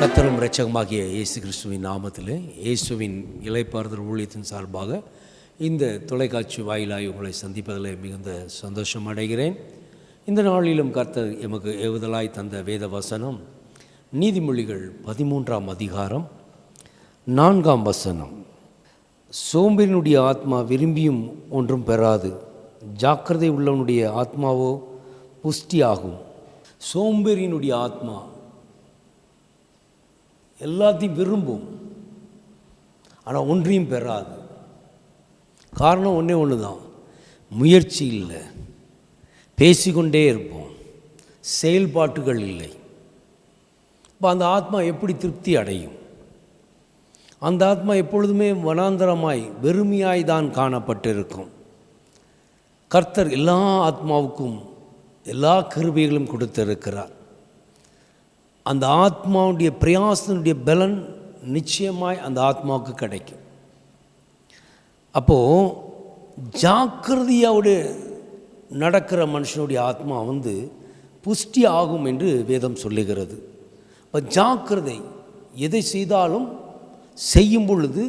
கத்தரும் ரட்சகமாகிய இயேசு கிறிஸ்துவின் நாமத்தில் இயேசுவின் இலைப்பாறுதல் ஊழியத்தின் சார்பாக இந்த தொலைக்காட்சி வாயிலாய் உங்களை சந்திப்பதில் மிகுந்த சந்தோஷம் அடைகிறேன். இந்த நாளிலும் கர்த்தர் எமக்கு ஏவுதலாய் தந்த வேத வசனம் நீதிமொழிகள் பதிமூன்றாம் அதிகாரம் நான்காம் வசனம். சோம்பேறினுடைய ஆத்மா விரும்பியும் ஒன்றும் பெறாது. ஜாக்கிரதை உள்ளவனுடைய ஆத்மாவோ புஷ்டியாகும். சோம்பேறியினுடைய ஆத்மா எல்லாத்தையும் விரும்பும். ஆனால் ஒன்றையும் பெறாது. காரணம் ஒன்றே ஒன்று தான் முயற்சி இல்லை. பேசிக்கொண்டே இருப்போம். செயல்பாட்டுகள் இல்லை. இப்போ அந்த ஆத்மா எப்படி திருப்தி அடையும்? அந்த ஆத்மா எப்பொழுதுமே வனாந்தரமாய் வெறுமையாய் தான் காணப்பட்டிருக்கும். கர்த்தர் எல்லா ஆத்மாவுக்கும் எல்லா கருவிகளும் கொடுத்திருக்கிறார். அந்த ஆத்மாவுடைய பிரயாசனுடைய பலன் நிச்சயமாய் அந்த ஆத்மாவுக்கு கிடைக்கும். அப்போது ஜாக்கிரதையோடு நடக்கிற மனுஷனுடைய ஆத்மா வந்து புஷ்டி ஆகும் என்று வேதம் சொல்லுகிறது. இப்போ ஜாக்கிரதை எதை செய்தாலும் செய்யும் பொழுது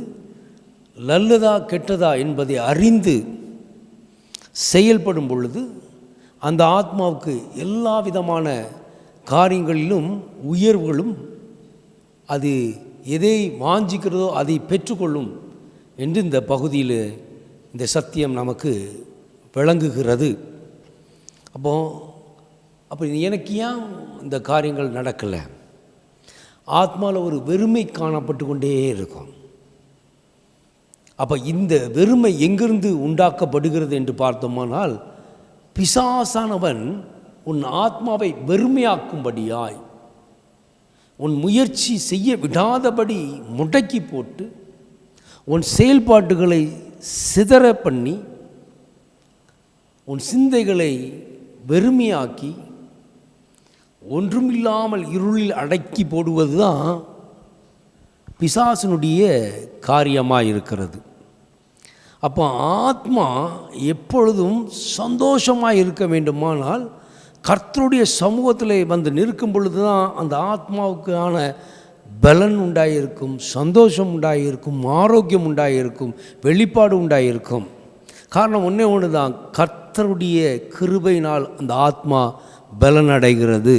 நல்லதா கெட்டதா என்பதை அறிந்து செயல்படும் பொழுது அந்த ஆத்மாவுக்கு எல்லா விதமான காரியங்களிலும் உயர்வுகளும் அது எதை வாஞ்சிக்கிறதோ அதை பெற்றுக்கொள்ளும் என்று இந்த பகுதியில் இந்த சத்தியம் நமக்கு விளங்குகிறது. அப்போ அப்போ எனக்கு ஏன் இந்த காரியங்கள் நடக்கலை? ஆத்மாவில் ஒரு வெறுமை காணப்பட்டு கொண்டே இருக்கும். அப்போ இந்த வெறுமை எங்கிருந்து உண்டாக்கப்படுகிறது என்று பார்த்தோமானால் பிசாசானவன் உன் ஆத்மாவை வெறுமையாக்கும்படியாய் உன் முயற்சி செய்ய விடாதபடி முடக்கி போட்டு உன் செயல்பாட்டுகளை சிதற பண்ணி உன் சிந்தைகளை வெறுமையாக்கி ஒன்றுமில்லாமல் இருளில் அடக்கி போடுவது தான் பிசாசனுடைய காரியமாக இருக்கிறது அப்போ ஆத்மா எப்பொழுதும் சந்தோஷமாக இருக்க வேண்டுமானால் கர்த்தருடைய சமூகத்தில் வந்து நிற்கும் பொழுது தான் அந்த ஆத்மாவுக்கான பலன் உண்டாயிருக்கும் சந்தோஷம் உண்டாயிருக்கும் ஆரோக்கியம் உண்டாயிருக்கும் வெளிப்பாடு உண்டாயிருக்கும். காரணம் ஒன்றே ஒன்று தான் கர்த்தருடைய கிருபையினால் அந்த ஆத்மா பலன் அடைகிறது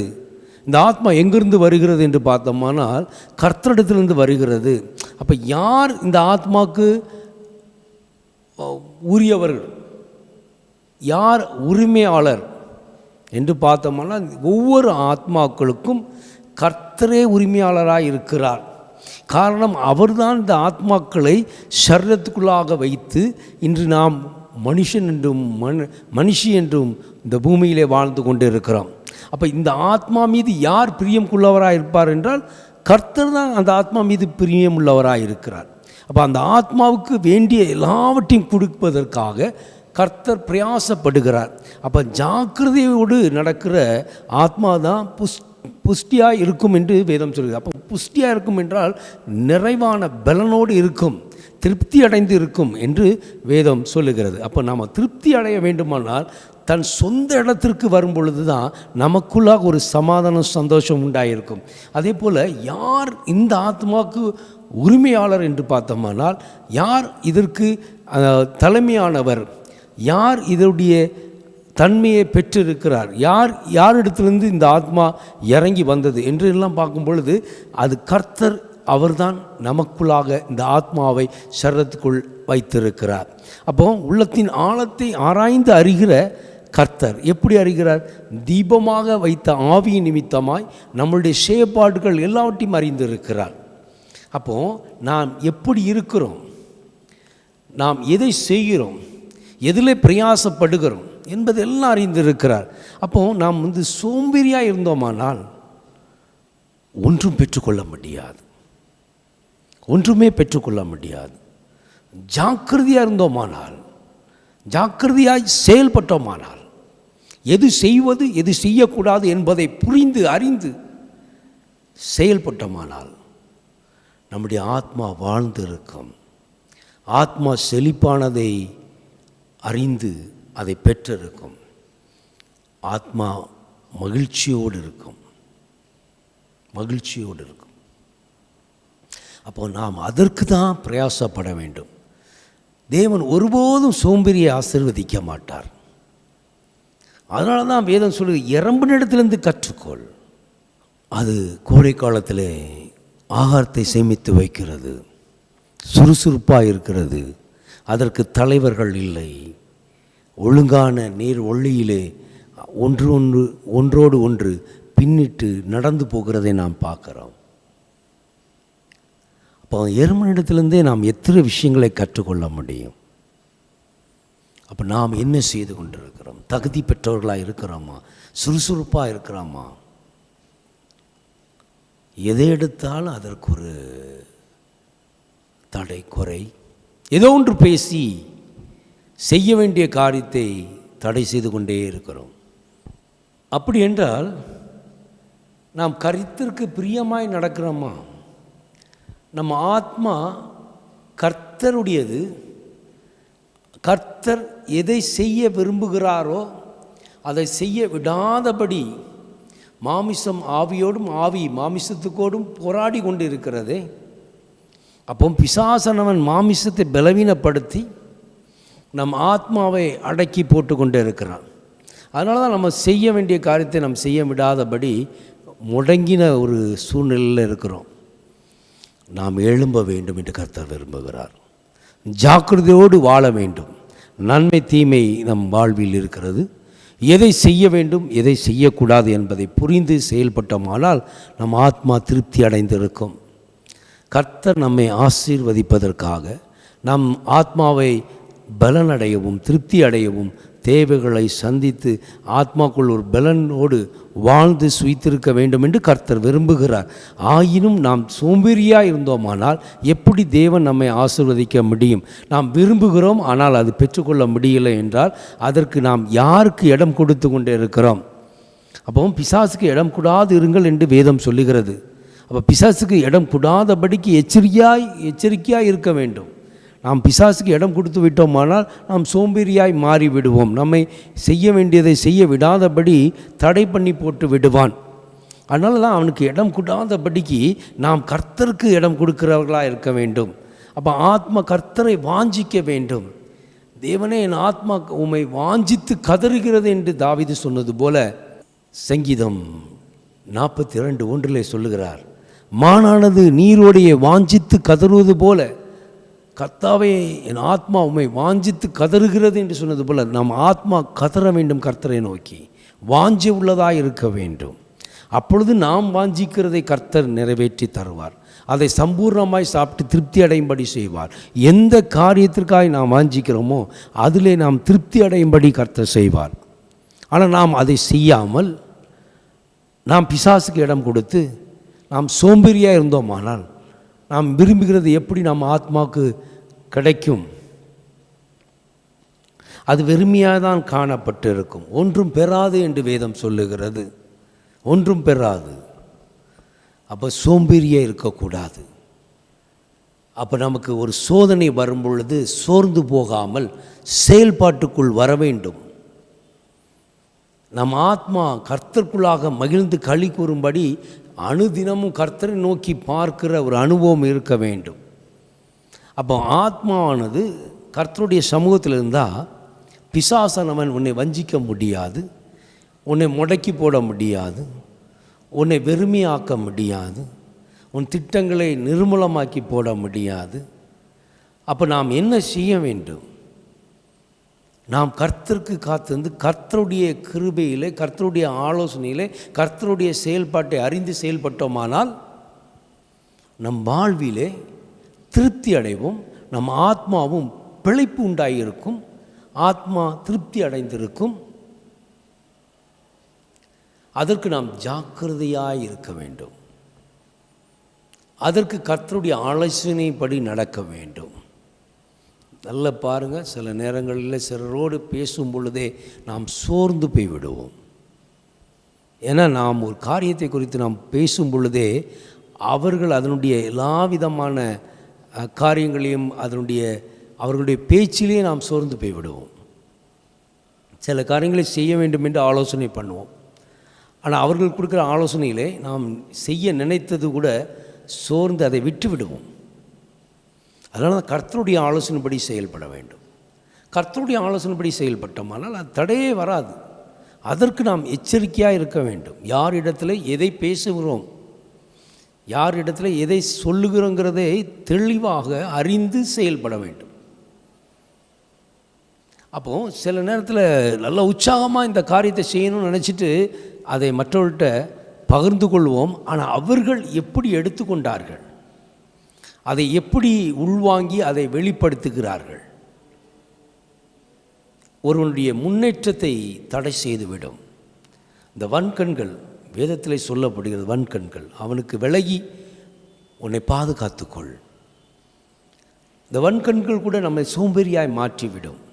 இந்த ஆத்மா எங்கிருந்து வருகிறது என்று பார்த்தோமானால் கர்த்தரிடத்திலிருந்து வருகிறது. அப்போ யார் இந்த ஆத்மாவுக்கு உரியவர்கள்? யார் உரிமையாளர்? என்று பார்த்தோம்னா ஒவ்வொரு ஆத்மாக்களுக்கும் கர்த்தரே உரிமையாளராக இருக்கிறார். காரணம் அவர்தான் இந்த ஆத்மாக்களை சரீரத்துக்குள்ளாக வைத்து இன்று நாம் மனுஷன் என்றும் மனு மனுஷி என்றும் இந்த பூமியிலே வாழ்ந்து கொண்டு இருக்கிறோம் அப்போ இந்த ஆத்மா மீது யார் பிரியமுள்ளவராக இருப்பார் என்றால் கர்த்தர் தான் அந்த ஆத்மா மீது பிரியம் உள்ளவராக இருக்கிறார். அப்போ அந்த ஆத்மாவுக்கு வேண்டிய எல்லாவற்றையும் கொடுப்பதற்காக கர்த்தர் பிரயாசப்படுகிறார். அப்போ ஜாக்கிரதையோடு நடக்கிற ஆத்மா தான் புஷ் புஷ்டியாக இருக்கும் என்று வேதம் சொல்கிறது அப்போ புஷ்டியாக இருக்கும் என்றால் நிறைவான பலனோடு இருக்கும் திருப்தி அடைந்து இருக்கும் என்று வேதம் சொல்லுகிறது. அப்போ நாம் திருப்தி அடைய வேண்டுமானால் தன் சொந்த இடத்திற்கு வரும் பொழுது தான் நமக்குள்ளாக ஒரு சமாதானம் சந்தோஷம் உண்டாயிருக்கும். அதே போல் யார் இந்த ஆத்மாவுக்கு உரிமையாளர் என்று பார்த்தோமானால் யார் இதற்கு தலைமையானவர்? யார் இதனுடைய தன்மையை பெற்றிருக்கிறார்? யார் யாரிடத்திலிருந்து இந்த ஆத்மா இறங்கி வந்தது? என்று எல்லாம் பார்க்கும் பொழுது அது கர்த்தர் அவர்தான் நமக்குள்ளாக இந்த ஆத்மாவை சரத்துக்குள் வைத்திருக்கிறார். அப்போ உள்ளத்தின் ஆழத்தை ஆராய்ந்து அறிகிற கர்த்தர் எப்படி அறிகிறார்? தீபமாக வைத்த ஆவியின் நிமித்தமாய் நம்மளுடைய செயற்பாடுகள் எல்லாவற்றையும் அறிந்திருக்கிறார். அப்போது நாம் எப்படி இருக்கிறோம்? நாம் எதை செய்கிறோம்? எதில் பிரயாசப்படுகிறோம் என்பதெல்லாம் அறிந்திருக்கிறார். அப்போது நாம் வந்து சோம்பேறியாக இருந்தோமானால் ஒன்றும் பெற்றுக்கொள்ள முடியாது. ஒன்றுமே பெற்றுக்கொள்ள முடியாது. ஜாக்கிரதையாக இருந்தோமானால் ஜாக்கிரதையாய் செயல்பட்டோமானால் எது செய்வது எது செய்யக்கூடாது என்பதை புரிந்து அறிந்து செயல்பட்டோமானால் நம்முடைய ஆத்மா வாழ்ந்திருக்கும். ஆத்மா செழிப்பானதை அறிந்து அதை பெற்றிருக்கும். ஆத்மா மகிழ்ச்சியோடு இருக்கும். மகிழ்ச்சியோடு இருக்கும். அப்போ நாம் அதற்கு தான் பிரயாசப்பட வேண்டும். தேவன் ஒருபோதும் சோம்பேறியை ஆசிர்வதிக்க மாட்டார். அதனால தான் வேதம் சொல்லுது எறும்பினிடத்திலிருந்து கற்றுக்கொள். அது கோடை காலத்தில் ஆகாரத்தை சேமித்து வைக்கிறது. சுறுசுறுப்பாக இருக்கிறது. அதற்கு தலைவர்கள் இல்லை. ஒழுங்கான நீர் ஒளியிலே ஒன்று ஒன்று ஒன்றோடு ஒன்று பின்னிட்டு நடந்து போகிறதை நாம் பார்க்குறோம். அப்போ எருமனிடத்திலேருந்தே நாம் எத்தனை விஷயங்களை கற்றுக்கொள்ள முடியும்? அப்போ நாம் என்ன செய்து கொண்டிருக்கிறோம்? தகுதி பெற்றவர்களாக இருக்கிறோமா? சுறுசுறுப்பாக இருக்கிறோமா? எதை எடுத்தாலும் அதற்கு ஒரு தடை குறை ஏதோ ஒன்று பேசி செய்ய வேண்டிய காரியத்தை தடை செய்து கொண்டே இருக்கிறோம். அப்படி என்றால் நாம் கருத்திற்கு பிரியமாய் நடக்கிறோமா? நம்ம ஆத்மா கர்த்தருடையது. கர்த்தர் எதை செய்ய விரும்புகிறாரோ அதை செய்ய விடாதபடி மாமிசம் ஆவியோடும் ஆவி மாமிசத்துக்கோடும் போராடி கொண்டு இருக்கிறதே அப்போ பிசாசனவன் மாமிசத்தை பலவீனப்படுத்தி நம் ஆத்மாவை அடக்கி போட்டு கொண்டே இருக்கிறான். அதனால தான் நம்ம செய்ய வேண்டிய காரியத்தை நம்ம செய்ய விடாதபடி முடங்கின ஒரு சூழ்நிலையில் இருக்கிறோம். நாம் எழும்ப வேண்டும் என்று கர்த்தர் விரும்புகிறார். ஜாக்கிரதையோடு வாழ வேண்டும். நன்மை தீமை நம் வாழ்வில் இருக்கிறது. எதை செய்ய வேண்டும் எதை செய்யக்கூடாது என்பதை புரிந்து செயல்பட்டோமானால் நம் ஆத்மா திருப்தி அடைந்திருக்கும். கர்த்தர் நம்மை ஆசீர்வதிப்பதற்காக நம் ஆத்மாவை பலனடையவும் திருப்தி அடையவும் தேவைகளை சந்தித்து ஆத்மாக்குள் ஒரு பலனோடு வாழ்ந்து சுய்த்திருக்க வேண்டும் என்று கர்த்தர் விரும்புகிறார். ஆயினும் நாம் சோம்பேறியாக இருந்தோமானால் எப்படி தேவன் நம்மை ஆசீர்வதிக்க முடியும்? நாம் விரும்புகிறோம் ஆனால் அது பெற்றுக்கொள்ள முடியலை என்றால் அதற்கு நாம் யாருக்கு இடம் கொடுத்து கொண்டே இருக்கிறோம் அப்போ பிசாசுக்கு இடம் கூடாது இருங்கள் என்று வேதம் சொல்லுகிறது. அப்போ பிசாசுக்கு இடம் கூடாதபடிக்கு எச்சரிக்கையாய் எச்சரிக்கையாக இருக்க வேண்டும். நாம் பிசாசுக்கு இடம் கொடுத்து விட்டோமானால் நாம் சோம்பேறியாய் மாறி விடுவோம் நம்மை செய்ய வேண்டியதை செய்ய விடாதபடி தடை பண்ணி போட்டு விடுவான். அதனால தான் அவனுக்கு இடம் கூடாதபடிக்கு நாம் கர்த்தருக்கு இடம் கொடுக்கிறவர்களாக இருக்க வேண்டும். அப்போ ஆத்ம கர்த்தரை வாஞ்சிக்க வேண்டும். தேவனே என் ஆத்மா உம்மை வாஞ்சித்து கதறுகிறது என்று தாவிது சொன்னது போல சங்கீதம் நாற்பத்தி இரண்டு ஒன்றிலே சொல்லுகிறார். மானானது நீரோடைய வாஞ்சித்து கதறுவது போல கர்த்தாவே என் ஆத்மா உண்மை வாஞ்சித்து கதறுகிறது என்று சொன்னது போல நம் ஆத்மா கதற வேண்டும் கர்த்தரை நோக்கி. வாஞ்சி உள்ளதாக இருக்க வேண்டும். அப்பொழுது நாம் வாஞ்சிக்கிறதை கர்த்தர் நிறைவேற்றி தருவார். அதை சம்பூர்ணமாய் சாப்பிட்டு திருப்தி அடையும்படி செய்வார். எந்த காரியத்திற்காக நாம் வாஞ்சிக்கிறோமோ அதிலே நாம் திருப்தி அடையும்படி கர்த்தர் செய்வார். ஆனால் நாம் அதை செய்யாமல் நாம் பிசாசுக்கு இடம் கொடுத்து நாம் சோம்பேறியாக இருந்தோமானால் நாம் விரும்புகிறது எப்படி நம்ம ஆத்மாவுக்கு கிடைக்கும்? அது வெறுமையாக தான் காணப்பட்டு இருக்கும் ஒன்றும் பெறாது என்று வேதம் சொல்லுகிறது. ஒன்றும் பெறாது. அப்போ சோம்பேறியாக இருக்கக்கூடாது. அப்போ நமக்கு ஒரு சோதனை வரும் பொழுது சோர்ந்து போகாமல் செயல்பாட்டுக்குள் வர வேண்டும். நம் ஆத்மா கர்த்தர்க்குள்ளாக மகிழ்ந்து களி கூறும்படி அணுதினமும் கர்த்தரை நோக்கி பார்க்கிற ஒரு அனுபவம் இருக்க வேண்டும். அப்போ ஆத்மாவானது கர்த்தருடைய சமூகத்தில் இருந்தால் பிசாசனவன் உன்னை வஞ்சிக்க முடியாது உன்னை முடக்கி போட முடியாது உன்னை வெறுமையாக்க முடியாது உன் திட்டங்களை நிர்மூலமாக்கி போட முடியாது. அப்போ நாம் என்ன செய்ய வேண்டும்? நாம் கர்த்தருக்கு காத்திருந்து கர்த்தருடைய கிருபையிலே கர்த்தருடைய ஆலோசனையிலே கர்த்தருடைய செயல்பாட்டை அறிந்து செயல்பட்டோமானால் நம் வாழ்விலே திருப்தி அடைவோம் நம் ஆத்மாவும் பிழைப்பு உண்டாகியிருக்கும் ஆத்மா திருப்தி அடைந்திருக்கும். அதற்கு நாம் ஜாக்கிரதையாக இருக்க வேண்டும். அதற்கு கர்த்தருடைய ஆலோசனைப்படி நடக்க வேண்டும். நல்ல பாருங்கள் சில நேரங்களில் சிலரோடு பேசும் பொழுதே நாம் சோர்ந்து போய் விடுவோம் ஏன்னா நாம் ஒரு காரியத்தை குறித்து நாம் பேசும் பொழுதே அவர்கள் அதனுடைய எல்லா விதமான காரியங்களையும் அதனுடைய அவர்களுடைய பேச்சிலேயே நாம் சோர்ந்து போய் விடுவோம் சில காரியங்களை செய்ய வேண்டும் என்று ஆலோசனை பண்ணுவோம். ஆனால் அவர்கள் கொடுக்குற ஆலோசனையிலே நாம் செய்ய நினைத்தது கூட சோர்ந்து அதை விட்டு விடுவோம் அதனால் தான் கர்த்தருடைய ஆலோசனைப்படி செயல்பட வேண்டும். கர்த்தருடைய ஆலோசனைப்படி செயல்பட்டோமானால் அது தடையே வராது. அதற்கு நாம் எச்சரிக்கையாக இருக்க வேண்டும். யாரிடத்தில் எதை பேசுகிறோம் யாரிடத்தில் எதை சொல்லுகிறோங்கிறதை தெளிவாக அறிந்து செயல்பட வேண்டும். அப்போது சில நேரத்தில் நல்ல உற்சாகமாக இந்த காரியத்தை செய்யணும்னு நினச்சிட்டு அதை மற்றவர்கிட்ட பகிர்ந்து கொள்வோம். ஆனால் அவர்கள் எப்படி எடுத்துக்கொண்டார்கள்? அதை எப்படி உள்வாங்கி அதை வெளிப்படுத்துகிறார்கள்? ஒருவனுடைய முன்னேற்றத்தை தடை செய்துவிடும். இந்த வன்கண்கள் வேதத்தில் சொல்லப்படுகிறது வன்கண்கள். அவனுக்கு விலகி உன்னை பாதுகாத்துக்கொள். இந்த வன்கண்கள் கூட நம்மை சோம்பேறியாய் மாற்றிவிடும்.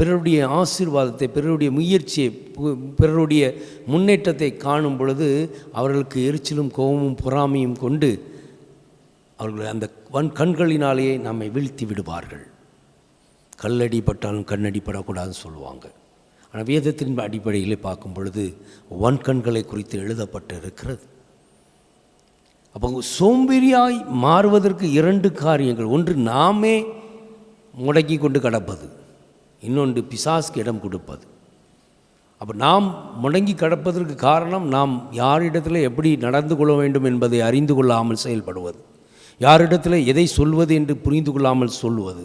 பிறருடைய ஆசீர்வாதத்தை பிறருடைய முயற்சியை பிறருடைய முன்னேற்றத்தை காணும் பொழுது அவர்களுக்கு எரிச்சலும் கோபமும் பொறாமையும் கொண்டு அவர்கள் அந்த வன் கண்களினாலேயே நம்மை வீழ்த்தி விடுவார்கள். கல்லடி பட்டாலும் கண்ணடி படக்கூடாதுன்னு சொல்லுவாங்க. ஆனால் வேதத்தின் அடிப்படையில் பார்க்கும் பொழுது வன் கண்களை குறித்து எழுதப்பட்டு இருக்கிறது அப்போ சோம்பேறியாய் மாறுவதற்கு இரண்டு காரியங்கள். ஒன்று நாமே முடக்கி கொண்டு கடப்பது. இன்னொன்று பிசாஸ்க்கு இடம் கொடுப்பது. அப்போ நாம் முடங்கி கிடப்பதற்கு காரணம் நாம் யாரிடத்தில் எப்படி நடந்து கொள்ள வேண்டும் என்பதை அறிந்து கொள்ளாமல் செயல்படுவது. யாரிடத்தில் எதை சொல்வது என்று புரிந்து கொள்ளாமல் சொல்வது.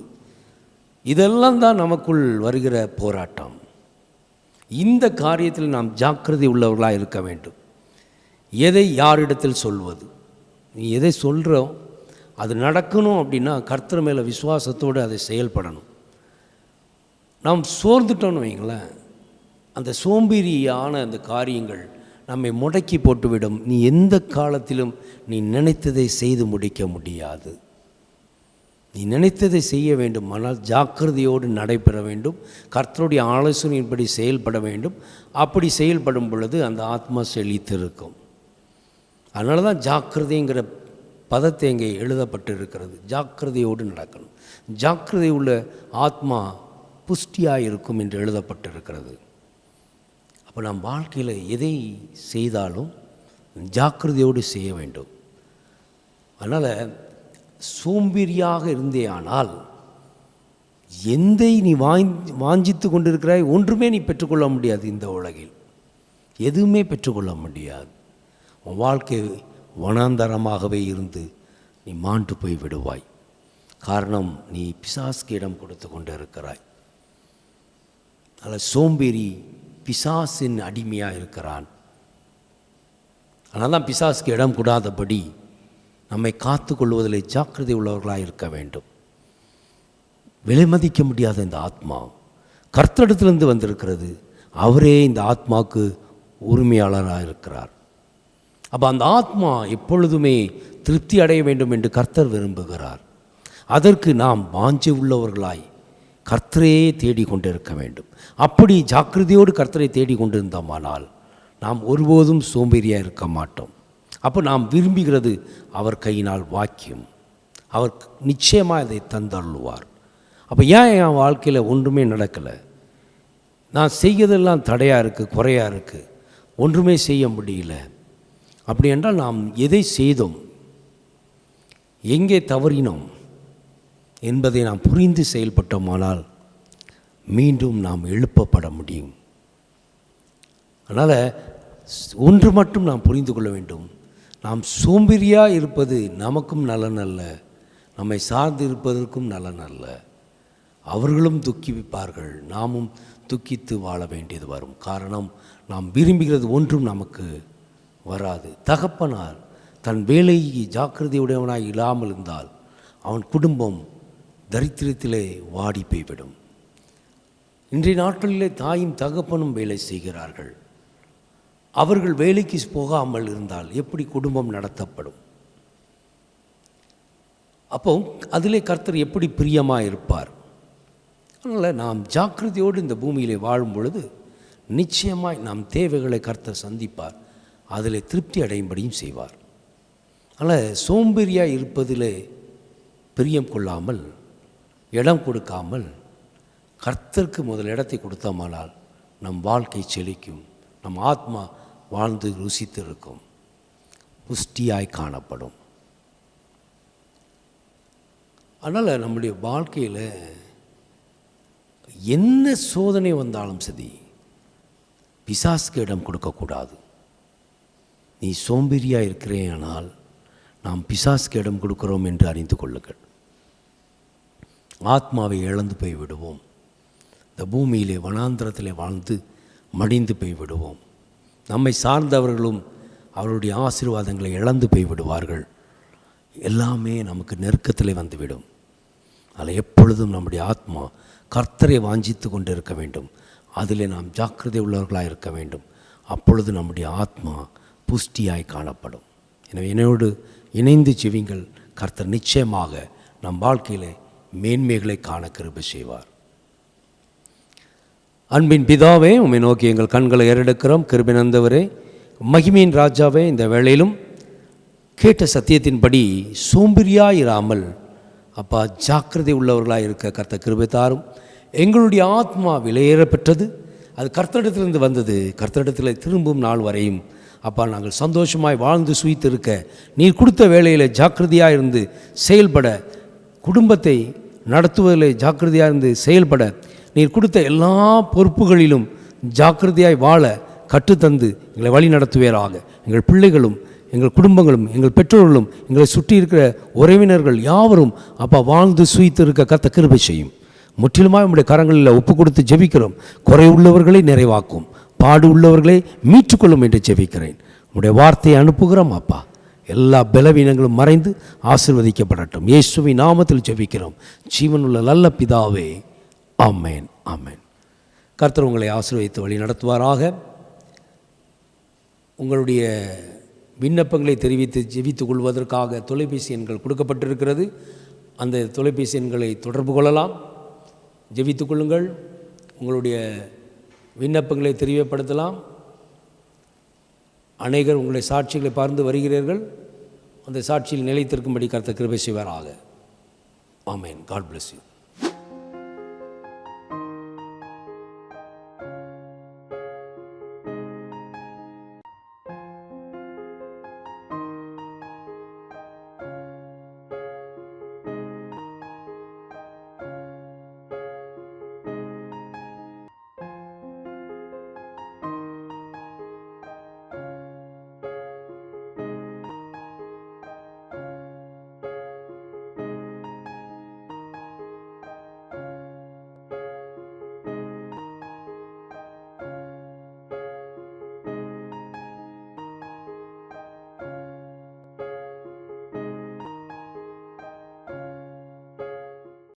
இதெல்லாம் தான் நமக்குள் வருகிற போராட்டம். இந்த காரியத்தில் நாம் ஜாக்கிரதை உள்ளவர்களாக இருக்க வேண்டும். எதை யாரிடத்தில் சொல்வது? நீ எதை சொல்கிறோம் அது நடக்கணும் அப்படின்னா கர்த்தர் மேலே விசுவாசத்தோடு அதை செயல்படணும். நாம் சோர்ந்துட்டோம்னு வைங்களேன் அந்த சோம்பேறியான அந்த காரியங்கள் நம்மை முடக்கி போட்டுவிடும். நீ எந்த காலத்திலும் நீ நினைத்ததை செய்து முடிக்க முடியாது. நீ நினைத்ததை செய்ய வேண்டும். ஆனால் ஜாக்கிரதையோடு நடைபெற வேண்டும். கர்த்தருடைய ஆலோசனையின்படி செயல்பட வேண்டும். அப்படி செயல்படும் பொழுது அந்த ஆத்மா செழித்திருக்கும். அதனால தான் ஜாக்கிரதைங்கிற பதத்தை இங்கே எழுதப்பட்டு இருக்கிறது ஜாக்கிரதையோடு நடக்கணும். ஜாக்கிரதை உள்ள ஆத்மா புஷ்டியாக இருக்கும் என்று எழுதப்பட்டிருக்கிறது. அப்போ நாம் வாழ்க்கையில் எதை செய்தாலும் ஜாக்கிரதையோடு செய்ய வேண்டும். அதனால் சோம்பேறியாக இருந்தே ஆனால் எந்தை நீ வாஞ்சி வாஞ்சித்து கொண்டிருக்கிறாய் ஒன்றுமே நீ பெற்றுக்கொள்ள முடியாது இந்த உலகில். எதுவுமே பெற்றுக்கொள்ள முடியாது. உன் வாழ்க்கை வனாந்தரமாகவே இருந்து நீ மாண்டு போய் விடுவாய் காரணம் நீ பிசாஸ்க்கு இடம் கொடுத்து கொண்டு இருக்கிறாய் அதில் சோம்பேறி பிசாசின் அடிமையாக இருக்கிறான். அதனால் தான் பிசாசுக்கு இடம் கூடாதபடி நம்மை காத்து கொள்வதில் ஜாக்கிரதை உள்ளவர்களாக இருக்க வேண்டும். விலைமதிக்க முடியாத இந்த ஆத்மா கர்த்தடத்திலிருந்து வந்திருக்கிறது. அவரே இந்த ஆத்மாவுக்கு உரிமையாளராக இருக்கிறார். அப்போ அந்த ஆத்மா எப்பொழுதுமே திருப்தி அடைய வேண்டும் என்று கர்த்தர் விரும்புகிறார். அதற்கு நாம் வாஞ்சி உள்ளவர்களாய் கர்த்தரையே தேடிக்கொண்டிருக்க வேண்டும். அப்படி ஜாக்கிரதையோடு கர்த்தரை தேடிக்கொண்டிருந்தோமானால் நாம் ஒருபோதும் சோம்பேறியாக இருக்க மாட்டோம். அப்போ நாம் விரும்புகிறது அவர் கையினால் வாக்கியம். அவர் நிச்சயமாக இதை தந்தருள்வார். அப்போ ஏன் என் வாழ்க்கையில் ஒன்றுமே நடக்கலை? நான் செய்கிறதெல்லாம் தடையாக இருக்குது குறையாக இருக்குது ஒன்றுமே செய்ய முடியல. அப்படி என்றால் நாம் எதை செய்தோம்? எங்கே தவறினோம்? என்பதை நாம் புரிந்து செயல்பட்டோமானால் மீண்டும் நாம் எழுப்பப்பட முடியும். அதனால் ஒன்று மட்டும் நாம் புரிந்து கொள்ள வேண்டும். நாம் சோம்பேறியாக இருப்பது நமக்கும் நலன் அல்ல. நம்மை சார்ந்து இருப்பதற்கும் நலன் அல்ல. அவர்களும் துக்கிப்பார்கள். நாமும் துக்கித்து வாழ வேண்டியது வரும். காரணம் நாம் விரும்புகிறது ஒன்றும் நமக்கு வராது. தகப்பனார் தன் வேலையை ஜாக்கிரதையுடையவனாய் இல்லாமல் இருந்தால் அவன் குடும்பம் தரித்திரத்திலே வாடி போய்விடும். இன்றைய நாட்களிலே தாயும் தகப்பனும் வேலை செய்கிறார்கள். அவர்கள் வேலைக்கு போகாமல் இருந்தால் எப்படி குடும்பம் நடத்தப்படும்? அப்போ அதிலே கர்த்தர் எப்படி பிரியமாக இருப்பார் அதனால் நாம் ஜாக்கிரதையோடு இந்த பூமியிலே வாழும் பொழுது நிச்சயமாய் நாம் தேவைகளை கர்த்தர் சந்திப்பார். அதில் திருப்தி அடையும்படியும் செய்வார். அதனால் சோம்பேறியாக இருப்பதிலே பிரியம் கொள்ளாமல் இடம் கொடுக்காமல் கர்த்தருக்கு முதல் இடத்தை கொடுத்தோமானால் நம் வாழ்க்கை செழிக்கும் நம் ஆத்மா வாழ்ந்து ருசித்து இருக்கும் புஷ்டியாய் காணப்படும். அதனால் நம்முடைய வாழ்க்கையில் என்ன சோதனை வந்தாலும் சரி பிசாஸ்க்கு இடம் கொடுக்கக்கூடாது. நீ சோம்பேறியாக இருக்கிறேனால் நாம் பிசாஸ்க்கு இடம் கொடுக்கிறோம் என்று அறிந்து கொள்ளுங்கள். ஆத்மாவை இழந்து போய் விடுவோம் இந்த பூமியிலே வனாந்திரத்திலே வாழ்ந்து மடிந்து போய் விடுவோம் நம்மை சார்ந்தவர்களும் அவருடைய ஆசீர்வாதங்களை இழந்து போய் விடுவார்கள் எல்லாமே நமக்கு நெருக்கத்தில் வந்துவிடும். அதில் எப்பொழுதும் நம்முடைய ஆத்மா கர்த்தரை வாஞ்சித்து கொண்டு இருக்க வேண்டும். அதில் நாம் ஜாக்கிரதை உள்ளவர்களாக இருக்க வேண்டும். அப்பொழுது நம்முடைய ஆத்மா புஷ்டியாய் காணப்படும். எனவே என்னோடு இணைந்து செவிங்கள் கர்த்தர் நிச்சயமாக நம் வாழ்க்கையிலே மேன்மைகளை காண கிருப செய்வார். அன்பின் பிதாவே உம்மை நோக்கி எங்கள் கண்களை ஏறெடுக்கிறோம். கிருபினந்தவரே மகிமையின் ராஜாவே இந்த வேளையிலும் கேட்ட சத்தியத்தின்படி சோம்பேறியாயிராமல் அப்பா ஜாக்கிரதை உள்ளவர்களாக இருக்க கர்த்த கிருபை தாரும். எங்களுடைய ஆத்மா விலையேற பெற்றது அது கர்த்தரிடத்திலிருந்து வந்தது. கர்த்தரிடத்தில் திரும்பும் நாள் வரையும் அப்பா நாங்கள் சந்தோஷமாய் வாழ்ந்து சுயித்திருக்க நீர் கொடுத்த வேலையில் ஜாக்கிரதையாக இருந்து செயல்பட குடும்பத்தை நடத்துவதில் ஜாக்கிரதையாக இருந்து செயல்பட நீர் கொடுத்த எல்லா பொறுப்புகளிலும் ஜாக்கிரதையாய் வாழ கற்றுத்தந்து எங்களை வழி நடத்துவேராக. எங்கள் பிள்ளைகளும் எங்கள் குடும்பங்களும் எங்கள் பெற்றோர்களும் எங்களை சுற்றி இருக்கிற உறவினர்கள் யாவரும் அப்பா வாழ்ந்து சுயித்து இருக்க கத்த கிருபை செய்யும். முற்றிலுமாக உம்முடைய கரங்களில் ஒப்பு கொடுத்து ஜெபிக்கிறோம். குறை உள்ளவர்களை நிறைவாக்கும். பாடு உள்ளவர்களை மீட்டுக்கொள்ளும் என்று ஜெபிக்கிறேன். உங்களுடைய வார்த்தையை அனுப்புகிறோம் அப்பா. எல்லா பலவீனங்களும் மறைந்து ஆசிர்வதிக்கப்படட்டும். இயேசுவை நாமத்தில் ஜெபிக்கிறோம். ஜீவனுள்ள நல்ல பிதாவே ஆமேன் ஆமேன். கர்த்தர் உங்களை ஆசிர்வதித்து வழி நடத்துவாராக. உங்களுடைய விண்ணப்பங்களை தெரிவித்து ஜெபித்துக் கொள்வதற்காக தொலைபேசி எண்கள் கொடுக்கப்பட்டிருக்கிறது. அந்த தொலைபேசி எண்களை தொடர்பு கொள்ளலாம். ஜெபித்துக் கொள்ளுங்கள். உங்களுடைய விண்ணப்பங்களை தெரியப்படுத்தலாம். அநேகர் உங்களுடைய சாட்சிகளை பார்ந்து வருகிறீர்கள். அந்த சாட்சியில் நிலைத்திருக்கும்படி கருத்த கிருபை செய்வாராக. ஆமேன். God bless you